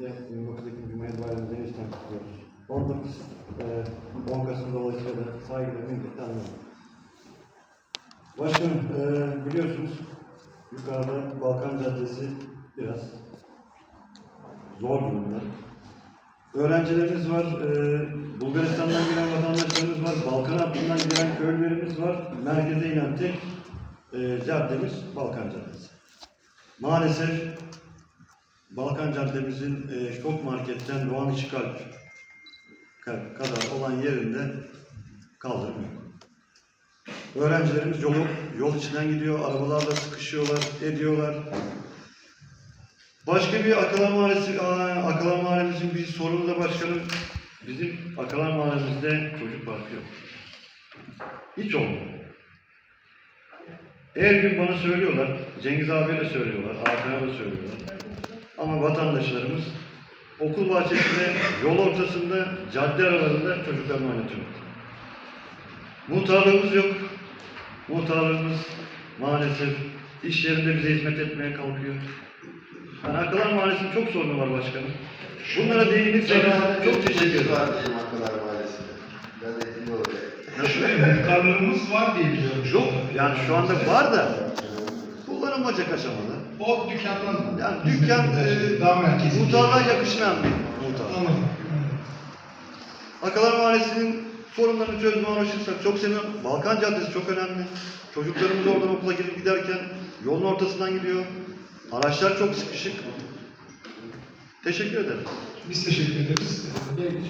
birlikte 29 Ekim Cumhuriyet Bayramı'nı enişten kutluyoruz. 19 e, 10 Kasım dolayısıyla da saygıyla minnetle anıyorum. Başkanım, e, biliyorsunuz yukarıda Balkan Caddesi biraz zor durumda. Öğrencilerimiz var, e, Bulgaristan'dan gelen vatandaşlarımız var, Balkan hattından gelen köylülerimiz var. Merkeze inen tek e, caddemiz Balkan Caddesi. Maalesef Balkan Caddemizin e, Şok Market'ten Doğan İşgal kadar olan yerinde kaldırım yok. Öğrencilerimiz yolu, yol içinden gidiyor, arabalarla sıkışıyorlar, ediyorlar. Başka bir Akalar Mahallesi, aa, Akalar Mahallemizin bir sorunu da başkanım, bizim Akalar Mahallemizde çocuk parkı yok. Hiç olmuyor. Her gün bana söylüyorlar, Cengiz abiye de söylüyorlar, Hakan'a da söylüyorlar. Vatandaşlarımız okul bahçesinde, yol ortasında, cadde aralarında çocuklarını oynatıyorlar. Muhtarlığımız yok. Muhtarlığımız maalesef iş yerinde bize hizmet etmeye kalkıyor. Yani Akılar Mahallesi'nin çok sorunu var başkanım. Bunlara değinirseniz çok teşekkür ederim. var bizim Akılar Mahallesi'nde. Ben de. Muhtarlığımız var diye biliyorum. Yok yani şu anda var da kullanılmayacak aşamada. O dükkandan. Yani dükkan e, daha merkezi. muhtarlığa yakışmayan bir muhtar. Anladım. Akalar Mahallesi'nin sorunlarını çözmeye uğraşırsak çok sevinirim. Balkan Caddesi çok önemli. Çocuklarımız oradan okula gidip giderken yolun ortasından gidiyor. Araçlar çok sıkışık. Teşekkür ederim. Biz teşekkür ederiz. Ee,